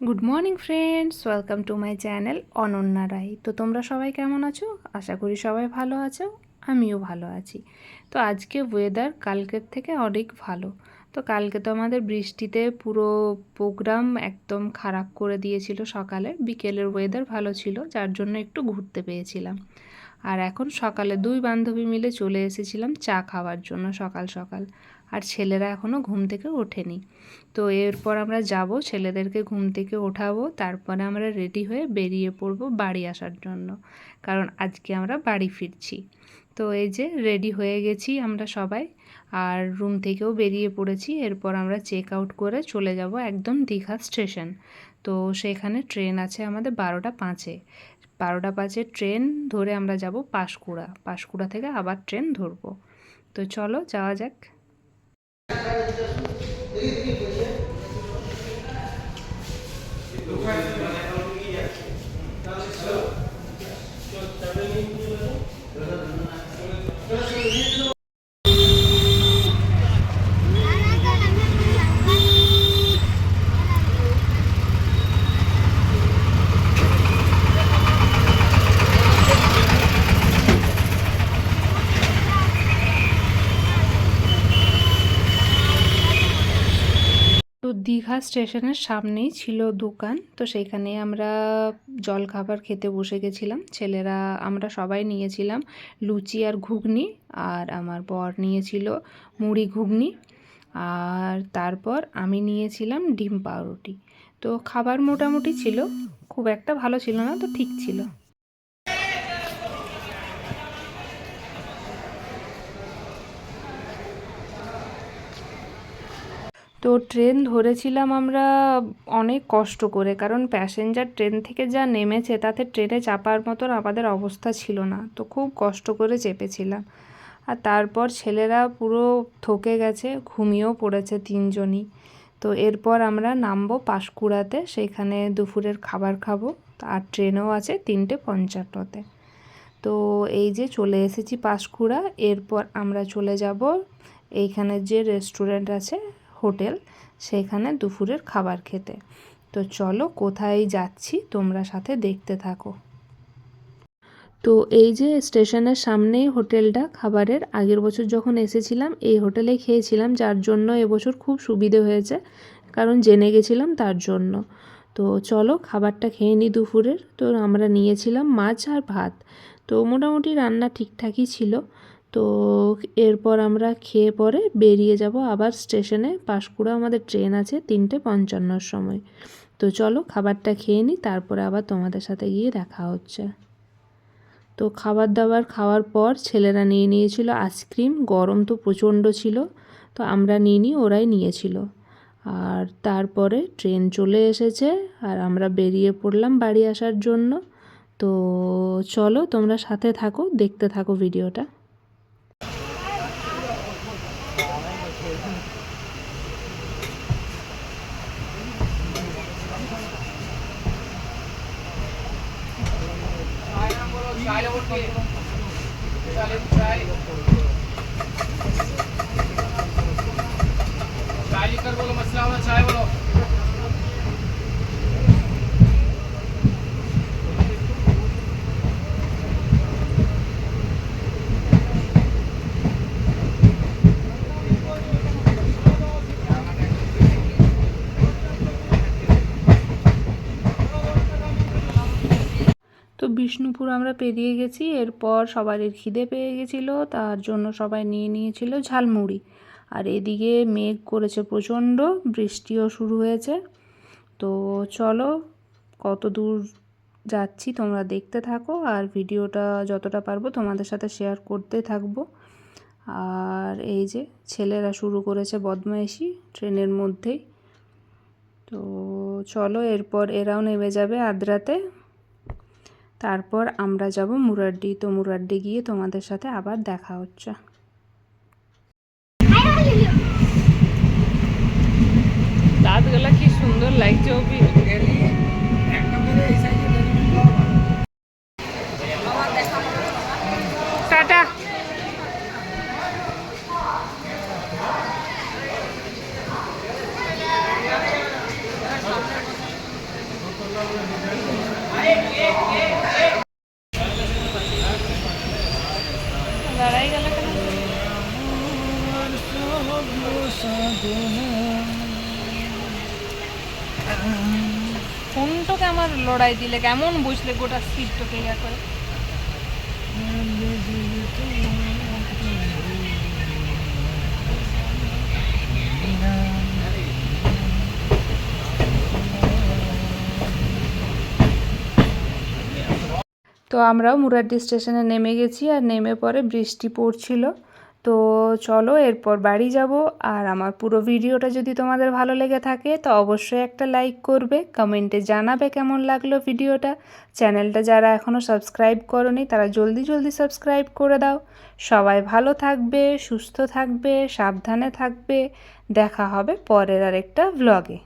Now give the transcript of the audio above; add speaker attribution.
Speaker 1: Good morning friends welcome to my channel Ananya Roy তো তোমরা সবাই কেমন আছো? আশা করি সবাই ভালো আছো, আমিও ভালো আছি। তো আজকে ওয়েদার কালকের থেকে অনেক ভালো। তো কালকে তো আমাদের বৃষ্টিতে পুরো প্রোগ্রাম একদম খারাপ করে দিয়েছিল সকালে। বিকেলের ওয়েদার ভালো ছিল, যার জন্য একটু ঘুরতে পেয়েছিলাম। আর এখন সকালে দুই বান্ধবী মিলে চলে এসেছিলাম চা খাওয়ার জন্য সকাল সকাল। আর ছেলেরা এখনও ঘুম থেকে ওঠেনি। তো এরপর আমরা যাব, ছেলেদেরকে ঘুম থেকে ওঠাবো, তারপরে আমরা রেডি হয়ে বেরিয়ে পড়ব বাড়ি আসার জন্য। কারণ আজকে আমরা বাড়ি ফিরছি। তো এই যে রেডি হয়ে গেছি আমরা সবাই। আর রুম থেকেও বেরিয়ে পড়েছি, এরপর আমরা চেক আউট করে চলে যাব একদম দীঘা স্টেশন তো সেখানে ট্রেন আছে আমাদের বারোটা পাঁচে। বারোটা পাঁচে ট্রেন ধরে আমরা যাব পাঁশকুড়া। পাঁশকুড়া থেকে আবার ট্রেন ধরবো। তো চলো যাওয়া যাক। তো দীঘা স্টেশনের সামনেই ছিল দোকান, তো সেইখানে আমরা জল খাবার খেতে বসে গেছিলাম। ছেলেরা, আমরা সবাই নিয়েছিলাম লুচি আর ঘুগনি, আর আমার বর নিয়েছিল মুড়ি ঘুগনি, আর তারপর আমি নিয়েছিলাম ডিম পাউরুটি। তো খাবার মোটামুটি ছিল, খুব একটা ভালো ছিল না, তো ঠিক ছিল। তো ট্রেন ধরেছিলাম আমরা অনেক কষ্ট করে, কারণ প্যাসেঞ্জার ট্রেন থেকে যা নেমেছে তাতে ট্রেনে চাপার মতন আমাদের অবস্থা ছিল না। তো খুব কষ্ট করে চেপেছিলাম। আর তারপর ছেলেরা পুরো থকে গেছে, ঘুমিয়েও পড়েছে তিনজনই। তো এরপর আমরা নামবো পাশকুড়াতে, সেখানে দুপুরের খাবার খাব। আর ট্রেনও আছে তিনটে পঞ্চান্নতে। তো এই যে চলে এসেছি পাশকুড়া, এরপর আমরা চলে যাব এইখানে যে রেস্টুরেন্ট আছে হোটেল, সেখানে দুপুরের খাবার খেতে। তো চলো কোথায় যাচ্ছি, তোমরা সাথে দেখতে থাকো। তো এই যে স্টেশনের সামনেই হোটেলটা, খাবারের আগের বছর যখন এসেছিলাম, এই হোটেলে খেয়েছিলাম, যার জন্য এবছর খুব সুবিধে হয়েছে, কারণ জেনে গেছিলাম তার জন্য। তো চলো খাবারটা খেয়ে নিই দুপুরের। তো আমরা নিয়েছিলাম মাছ আর ভাত। তো মোটামুটি রান্না ঠিকঠাকই ছিল। তো এরপর আমরা খেয়ে পরে বেরিয়ে যাব আবার স্টেশনে। পাঁশকুড়া আমাদের ট্রেন আছে তিনটে পঞ্চান্নর সময়। তো চলো খাবারটা খেয়ে নিই, তারপরে আবার তোমাদের সাথে গিয়ে দেখা হচ্ছে। তো খাবার দাবার খাওয়ার পর ছেলেরা নিয়ে নিয়েছিল আইসক্রিম, গরম তো প্রচণ্ড ছিল, তো আমরা নিয়ে নিই ওরাই নিয়েছিল। আর তারপরে ট্রেন চলে এসেছে আর আমরা বেরিয়ে পড়লাম বাড়ি আসার জন্য। তো চলো তোমরা সাথে থাকো, দেখতে থাকো ভিডিওটা।
Speaker 2: चाय बोलो मसला वाला चाय
Speaker 1: वाला বিষ্ণুপুর আমরা পেরিয়ে গেছি, এরপর সবারই খিদে পেয়ে গেছিল, তার জন্য সবাই নিয়ে নিয়েছিল ঝালমুড়ি। আর এদিকে মেঘ করেছে প্রচণ্ড, বৃষ্টিও শুরু হয়েছে। তো চলো, কত দূর যাচ্ছি তোমরা দেখতে থাকো, আর ভিডিওটা যতটা পারব তোমাদের সাথে শেয়ার করতে থাকব। আর এই যে ছেলেরা শুরু করেছে বদমাইশি ট্রেনের মধ্যেই। তো চলো, এরপর এরাও নেমে যাবে আদ্রাতে। তারপর আমরা যাব মুরাড্ডি। তো মুরাড্ডি গিয়ে তোমাদের সাথে আবার দেখা হচ্ছে। দাঁতগুলা কি সুন্দর লাগছে, অভি। ফোনটাকে আমার লড়াই দিলে? কেমন বুঝলে গোটা সিটটাকে ইয়া করে? তো আমরাও মুরাড্ডি স্টেশনে নেমে গেছি আর নেমে পরে বৃষ্টি পড়ছিল। তো চলো এরপর বাড়ি যাব। আর আমার পুরো ভিডিওটা যদি তোমাদের ভালো লেগে থাকে, তো অবশ্যই একটা লাইক করবে। কমেন্টে জানাবে কেমন লাগল ভিডিওটা। চ্যানেলটা যারা এখনও সাবস্ক্রাইব করনি, তারা জলদি জলদি সাবস্ক্রাইব করে দাও। সবাই ভালো থাকবে, সুস্থ থাকবে, সাবধানে থাকবে। দেখা হবে পরের আরেকটা ভ্লগে